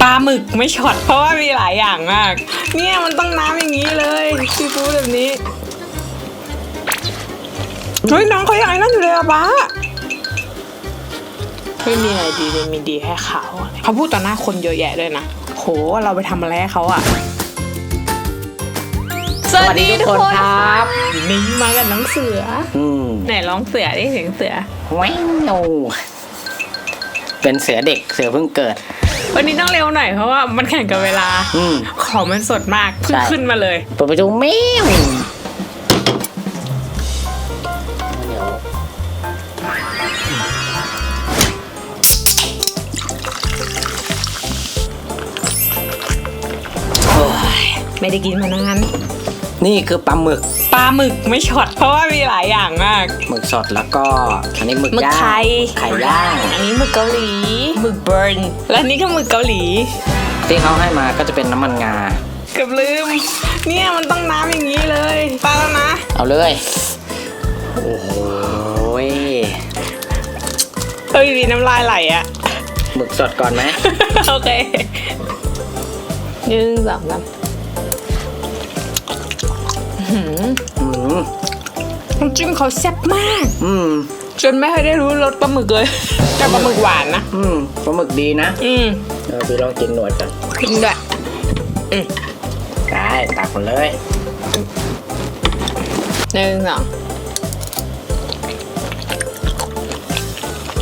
ปลาหมึกไม่ช็อตเพราะว่ามีหลายอย่างมาก เนี่ยมันต้องน้ำอย่างนี้เลยซีฟู้ดแบบนี้เฮ้ยน้องเขาอยากไอ้นั่นอยู่เลยอะป้าไม่มีอะไรดีเลยมีดีแค่เขาอะเขาพูดต่อหน้าคนเยอะแยะด้วยนะโหเราไปทำอะไรให้เขาอะสวัสดีทุกคนครับนี่มากับน้องเสืออืมไหนร้องเสือได้เสียงเสือแว้าวเป็นเสือเด็กเสือเพิ่งเกิด วันนี้ต้องเร็วหน่อยเพราะว่ามันแข่งกับเวลา อืม ของมันสดมากเพิ่งใช่ ขึ้นมาเลย เปิดประตูแมวเดี๋ยวไม่ได้กินมานาน นี่คือปลาหมึกปลาหมึกไม่ช็อตเพราะว่ามีหลายอย่างมากหมึกสดแล้วก็อันนี้หมึกหมึกย่างไทยไข่ย่างอันนี้หมึกเกาหลีหมึกเบิร์นและอันนี่ก็หมึกเกาหลี ที่เขาให้มาก็จะเป็นน้ำมันงาเกือบลืม เนี่ยมันต้องน้ำอย่างนี้เลยปลาแล้วนะเอาเลยโอ้โหยเอ้ยมีน้ำลายไหลอะหมึกสดก่อนไหมโอเคหนึ่งสองสามอื้อหืออืม น้ำจิ้มเขาแซ่บมาก อืมจนไม่เคยได้รู้รสปลาหมึกเลย แต่ปลาหมึกหวานนะ อืมปลาหมึกดีนะ อืมเออพี่ลองกินหนวดกันกินด้วยได้ตักมันเลยหนึ่งสอง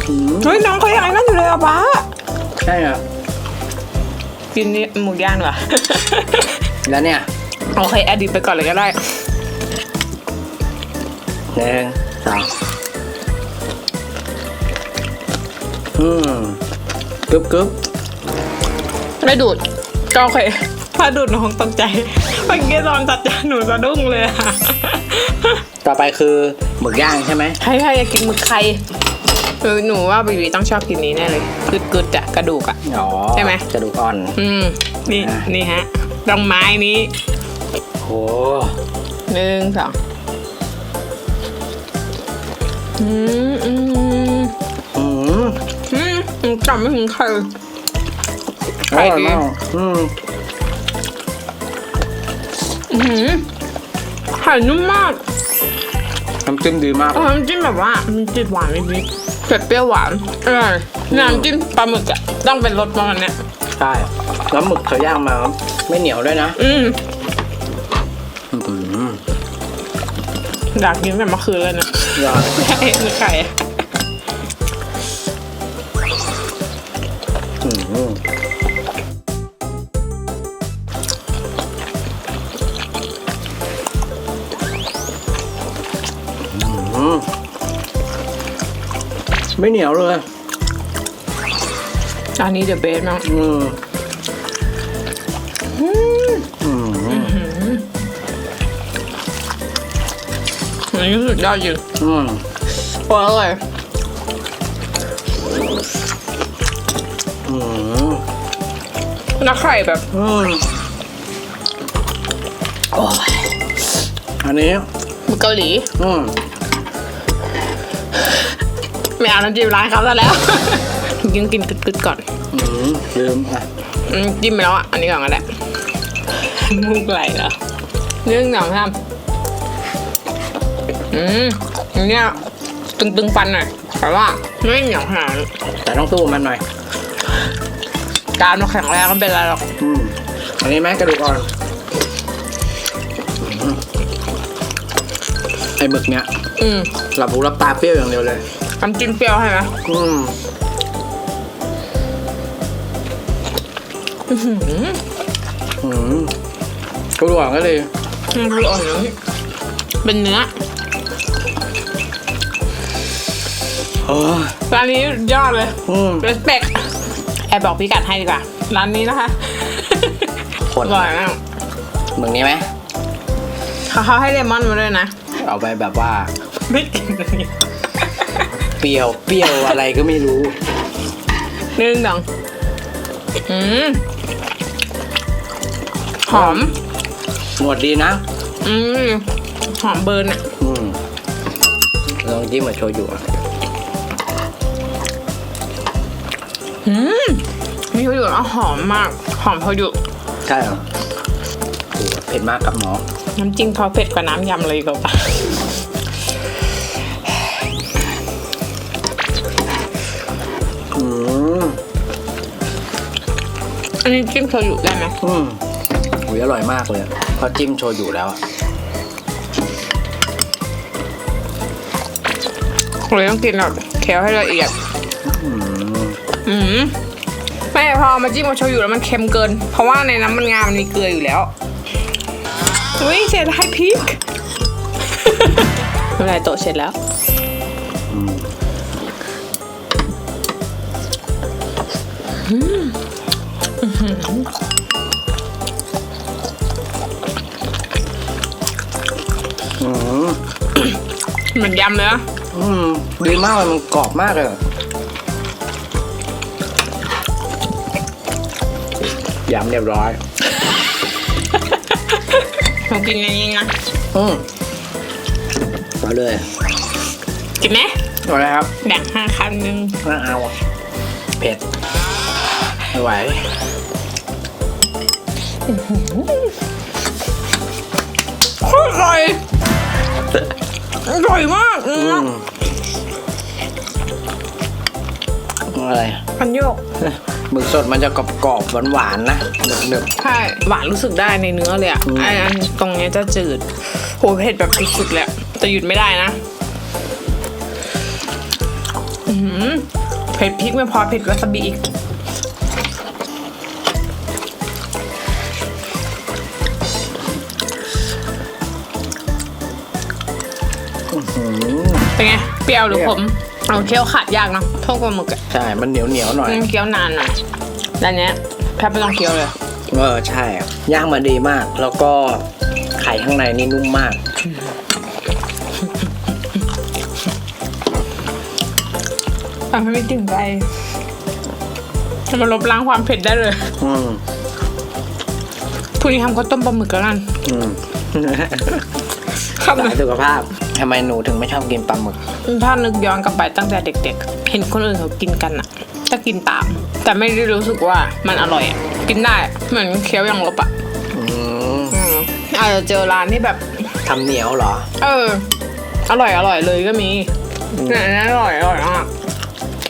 อืมเฮ้ยน้องเขาอยากไอ้นั่นอยู่เลยอะป้าใช่เหรอกินนี่หมูย่างเหรอแล้วเนี่ย โอเคอดีตไปก่อนเลยก็ได้ หนึ่งสองอืมกึบกึบไม่ดูดก็โอเคถ้าดูดน้องตกใจเมื่อกี้ตอนจัดจานหนูสะดุ้งเลยอะต่อไปคือหมึกย่างใช่ไหมใครใครอยากกินหมึกไข่เออหนูว่าบีบีต้องชอบกินนี้แน่เลยกึดกึดๆอะกระดูกอะอ๋อใช่ไหมกระดูกอ่อน อืมนี่อะนี่ฮะตรงไม้นี้โหหนึ่งสอง อืมอืมอืมอืมอืมจำไม่ถึงไข่อไข่ร่อยดีมากอืมอื้อหือไข่นุ่มมากน้ำจิ้มดีมากน้ำจิ้มแบบว่า มันจืดหวานนิดๆเผ็ดเปรี้ยวหวานอร่อยน้ำจิ้มปลาหมึกอะต้องเป็นรสประมาณเนี้ยใช่แล้วหมึกเขาย่างมา ไม่เหนียวด้วยนะ อืม อยากกินแต่เมื่อคืนเลยนะยอดใช่คือไข่อืมอืมไม่เหนียวเลยอันนี้เดอะเบสมากอืม นนี้สุดยอดจริงอืมโอ้ยอร่อยอืมแล้วไข่แบบอืมโอ้ยอันนี้หมึกเกาหลี อืมไม่เอาน้ำจิ้มร้านเขาซะแล้วกินกินกึดๆก่อน อืมลืมอะอืมจิ้มไปแล้วอะ อันนี้ก่อนก็ได้มุกไหลเหรอหนึ่งสองสาม อืมอันเนี้ยตึงตึงๆฟันหน่อยแต่ว่าไม่เหนียวขนาดนั้นแต่ต้องสู้มันหน่อยการมาแข็งแรงก็เป็นไรหรอกอืมอันนี้ไหมกระดูกอ่อนอืมไอ้หมึกเนี้ยอืมหลับหูหลับตาเปรี้ยวอย่างเดียวเลย น้ำจิ้มเปรี้ยวให้ไหมอืมอื้อหืออืมกระดูกอ่อนก็เลย มันคืออ่อนอย่างนี้เป็นเนื้อ ร้านนี้ยอดเลยอืมเรสเปกแอบบอกพิกัดให้ดีกว่า ร้านนี้นะคะคนอร่อยมากหมึกนี้ไหมเขาเขาให้เลมอนมาด้วยนะ เอาไปแบบว่าไม่กินเลยเปรี้ยว เปรี้ยวอะไรก็ไม่รู้หนึ่งสองอืมหอมหนวดดีนะ อืม หอมเบิร์นอะอืมลองจิ้มมาโชยุอะ อืมมีโชยุแล้วหอมมาก หอมโชยุใช่เหรอโอ้โหเผ็ดมากครับน้องน้ำจิ้มเขาเผ็ดกว่าน้ำยำเลยก็ปะอืมอันนี้จิ้มโชยุได้ไหมอืมอุ้ยอร่อยมากเลยเพราะจิ้มโชยุแล้วอะเลยต้องกินแบบเคี้ยวให้ละเอียด อืม อืมแม่พอมาจิ้มกับโชยุแล้วมันเค็มเกิน เพราะว่าในน้ำมันงา มันมีเกลืออยู่แล้วอุ้ยเสร็จให้พริกไม่เป็นไรโตะเสร็จแล้วอืมอืมเหมือนยำเลยนะอืมดีมากเลยมันกรอบมากเลย ยำเรียบร้อยหนูกินอย่างนี้นะอืมมาเลยกินไหมเอาเลยครับแบ่งห้าคำหนึ่งน่าเอาอะเผ็ดไม่ไหวโคตรอร่อยอร่อยมากอือืมมอะไร พันโยก หมึกสดมันจะกรอบๆหวานๆนะหนึบ ใช่ หวานรู้สึกได้ในเนื้อเลยอะอืม ไออันตรงเนี้ยจะจืด โหเผ็ดแบบสุดๆเลยอะแต่หยุดไม่ได้นะอือหือเผ็ดพริกไม่พอเผ็ดวาซาบิอีกๆอื้อหือเป็นไง เปรี้ยวหรือขมเอาเคี้ยวขาดยากเนอะโทษปลาหมึกอะ ใช่ มันเหนียวเหนียวๆหน่อย มันเคี้ยวนานหน่อยด้านเนี้ยแทบไม่ต้องเคี้ยวเลย เออใช่อะย่างมาดีมาก แล้วก็ไข่ข้างในนี่นุ่มมากแต่ไม่ถึงใจจะมาลบล้างความเผ็ดได้เลยอืมพรุ่งนี้ทำข้าวต้มปลาหมึกแล้วกันอืมครับสายสุขภาพทำไมหนูถึงไม่ชอบกินปลาหมึก ถ้านึกย้อนกลับไปตั้งแต่เด็ก ๆ เห็นคนอื่นเขากินกันอะจะกินตาม แต่ไม่ได้รู้สึกว่ามันอร่อยอะกินได้เหมือนเคี้ยวอย่างลบอะอืมอืมอาจจะเจอร้านที่แบบ ทำเหนียวเหรอ เออ อร่อยอร่อยเลยก็มีเนี่ยอันนี้อร่อยอร่อยมาก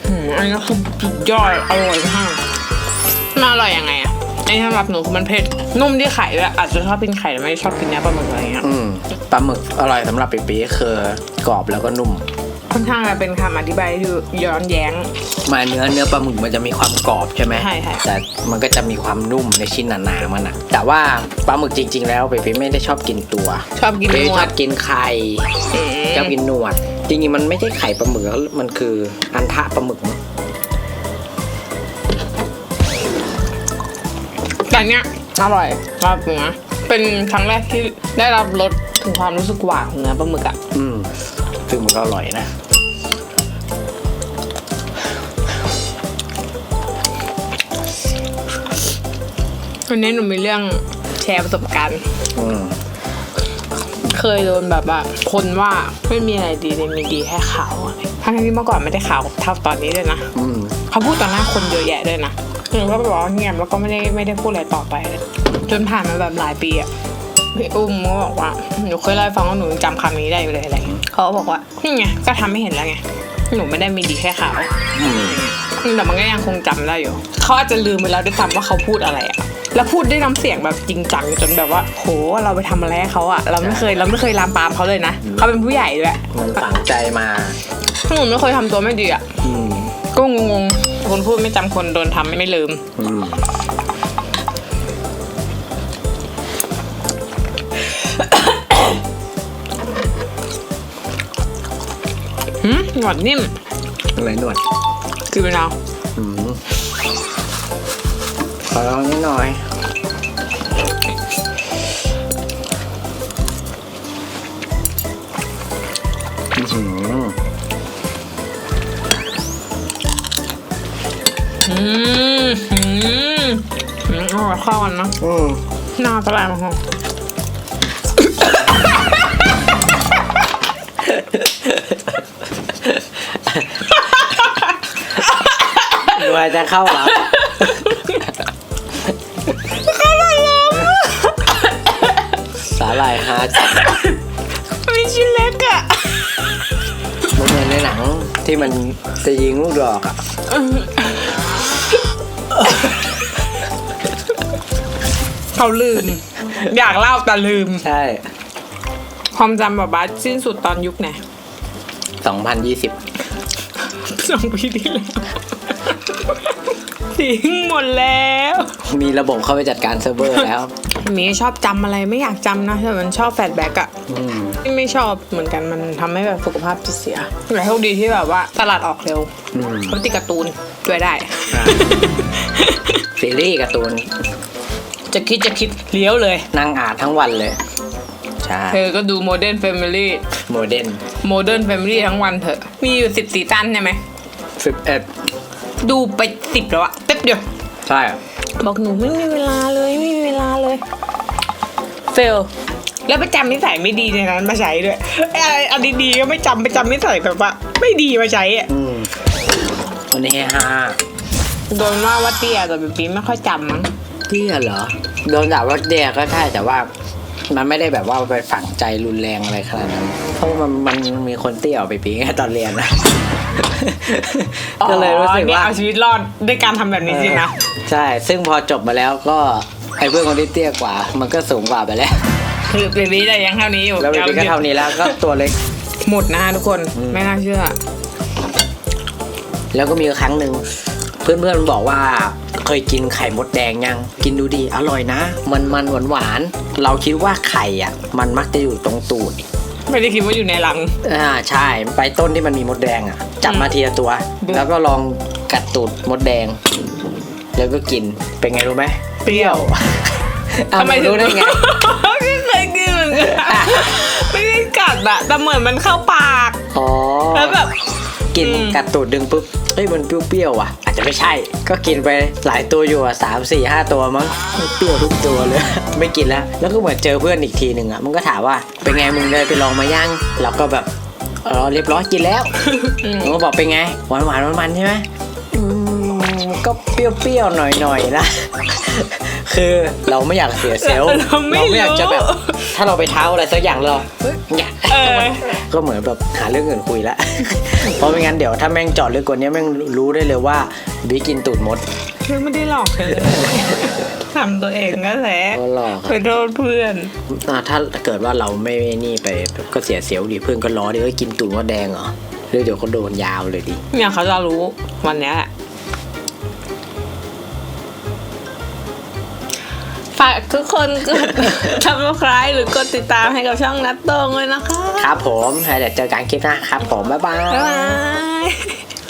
อืมอันนี้คือสุดยอดอร่อยมากมันอร่อยยังไงอะในสำหรับหนูคือมันเผ็ดนุ่มที่ไข่ด้วยอาจจะชอบกินไข่แต่ไม่ชอบกินเนื้อปลาหมึกอะไรเงี้ยอืมปลาหมึกอร่อยสำหรับปีปีคือกรอบแล้วก็นุ่ม ค่อนข้างจะเป็นคำอธิบายที่ย้อนแย้ง มาเนื้อเนื้อปลาหมึกมันจะมีความกรอบใช่ไหมใช่ใช่แต่มันก็จะมีความนุ่มในชิ้นหนาๆมันอะแต่ว่าปลาหมึกจริง ๆ แล้วเปปีไม่ได้ชอบกินตัวชอบกินเปหนชวอดบกินไข่อืมชอบกินหนวด จริงๆมันไม่ใช่ไข่ปลาหมึกแล้วมันคืออันทะปลาหมึกมั้งแต่เนี้ยอร่อยรับเนื้อเป็นครั้งแรกที่ได้รับรสถึงความรู้สึกหวานของเนื้อปลาหมึกอะอืม ซึ่งมันก็อร่อยนะ วันนี้หนูมีเรื่องแชร์ประสบการณ์ อืมเคยโดนแบบว่าคนว่าไม่มีอะไรดีเลยมีดีแค่ขาวอะทั้งที่เมื่อก่อนไม่ได้ขาวเท่าตอนนี้เลยนะ อืมเขาพูดต่อหน้าคนเยอะแยะด้วยนะหนูก็ไปบอกว่าเงียบแล้วก็ไม่ได้ไม่ได้พูดอะไรต่อไปเลยจนผ่านมาแบบหลายปีอะ พี่อุ้มก็บอกว่าหนูเคยเล่าให้ฟังว่าหนูยังจำคำนี้ได้อยู่เลยอะไรเงี้ยเขาก็บอกว่านี่ไงก็ทำไม่เห็นแล้วไงหนูไม่ได้มีดีแค่ขาวอืมแต่มันก็ยังคงจำได้อยู่เขาอาจจะลืมไปแล้วด้วยซ้ำว่าเขาพูดอะไรอะแล้วพูดด้วยน้ำเสียงแบบจริงจังจนแบบว่า โหเราไปทำอะไรให้เขาอะเราไม่เคยเราไม่เคยลามปามเขาเลยนะเขาเป็นผู้ใหญ่ด้วยมันฝังใจมาหนูไม่เคยทำตัวไม่ดีอะอืมก็งงๆคนพูดไม่จำคนโดนทำไม่ลืม หืมหนวดนิ่มอะไรหนวดคือเป็นเราอืมขอลองนิดหน่อย อื้อหืออืมอืมอืมอร่อยเข้ากันนะอืมหน้าตะไลมาค่ะดู จะเข้าหรอสาหร่ายฮาจัดมีชิ้นเล็กอะมันเหมือนในหนังที่มันจะยิงลูกดอกอะเขาลืม อยากเล่าแต่ลืม ใช่ ความจำแบบบัสสิ้นสุดตอนยุคไหน 2020 สองปีที่แล้ว ทิ้งหมดแล้ว มีระบบเข้าไปจัดการเซิร์ฟเวอร์แล้วมีชอบจำอะไรไม่อยากจำนะแต่มันชอบแฟลชแบ็กอะอืมไม่ชอบเหมือนกันมันทำให้แบบสุขภาพจิตเสียแต่โชคดีที่แบบว่าตลาดออกเร็วอืมเพราะติดการ์ตูนช่วยได้ อ่า ซีรีส์การ์ตูนจะคิดจะคิดเลี้ยวเลย นั่งอ่านทั้งวันเลย ใช่เธอก็ดูโมเดิร์นแฟมิลี่โมเดิร์นโมเดิร์นแฟมิลี่ทั้งวันเถอะ มีอยู่สิบสี่ตันใช่ไหม สิบเอ็ด ดูไปสิบแล้วอะแป๊ บเดียว ใช่บอกหนูไม่มีเวลาเลยไม่มีเวลาเลย เฟล แล้วประจำนิสัยไม่ดีในนั้นมาใช้ด้วยไอ้อะไรอันดีๆก็ไม่จำไปจำนิสัยแบบว่า ไม่ดีมาใช้อะอืมวันนี้เฮฮาโดนว่าว่าเตี้ยแต่ปีไม่ค่อยจำมั้งเตี้ยเหรอ โดนด่าว่าเตี้ยก็ใช่แต่ว่า มันไม่ได้แบบว่าไปฝังใจรุนแรงอะไรขนาดนั้นเพราะมันมันมีคนเตี้ยออกไปปีไงตอนเรียนนะ ก็เลยรู้สึกอ๋อนี่ว่าเอาชีวิตรอดด้วยการทำแบบนี้สินะใช่ ซึ่งพอจบมาแล้วก็ไอ้เพื่อนคนที่เตี้ยกว่า มันก็สูงกว่าไปแล้วคือปีนี้แต่ยังเท่านี้อยู่แล้วปีก็เท่านี้แล้วก็ตัวเล็กหมดนะทุกคนอืมไม่น่าเชื่อ แล้วก็มีครั้งหนึ่งเพื่อนเพื่อนๆบอกว่าเคยกินไข่มดแดงยัง กินดูดีอร่อยนะ มันมันหวานหวานๆเราคิดว่าไข่อะ มันมักจะอยู่ตรงตูด ไม่ได้คิดว่าอยู่ในหลัง อ่าใช่ไปต้นที่มันมีมดแดงอะ จับมาทีละตัว ดู แล้วก็ลองกัดตูดมดแดง แล้วก็กินเป็นไงรู้ไหมเปรี้ยวอ้าวรู้ได้ไงไม่เคยกินเหมือนกันไม่ได้กัดอะแต่เหมือนมันเข้าปาก อ๋อแล้วแบบ กินอืม กัดตูดดึงปุ๊บเฮ้ยมันเปรี้ยวๆว่ะ อาจจะไม่ใช่ ก็กินไปหลายตัวอยู่อะสามสี่ห้าตัวมั้งมันเปรี้ยวทุกตัวเลย ไม่กินแล้ว แล้วก็เหมือนเจอเพื่อนอีกทีหนึ่งอะมันก็ถามว่าเป็นไงมึงได้ไปลองมายังเราก็แบบเออเรียบร้อยกินแล้วอืมมันก็บอกเป็นไงหวานหวานมันมันๆใช่ไหมอืมก็เปรี้ยวๆหน่อยๆนะ คือเราไม่อยากเสียเซลล์เราไม่ไม่อยากจะแบบรู้ถ้าเราไปเท้าอะไรสักอย่างเราเฮ้ยเนี่ยเออก็เหมือนแบบหาเรื่องอื่นคุยละเพราะไม่งั้นเดี๋ยวถ้าแม่งเจอดลึกกว่านี้แม่งรู้ได้เลยว่าบิ๊กกินตูดมดคือไม่ได้หลอกเธอทำตัวเองก็แหละก็หลอกไปโทษเพื่อนอะถ้าเกิดว่าเราไม่นี่ไปก็เสียเซลล์ดิเพื่อนก็ล้อดิเอ้ยกินตูดมดแดงเหรอหรือเดี๋ยวเขาโดนยาวเลยดิเนี่ยเขาจะรู้วันเนี้ยแหละากทุกคนกด ซับสไครต์หรือกดติดตามให้กับช่องนัดโตงเลยนะคะครับผมเดี๋ยวเจอกันคลิปหน้าครับผม บ๊ายบาย บ๊ายบาย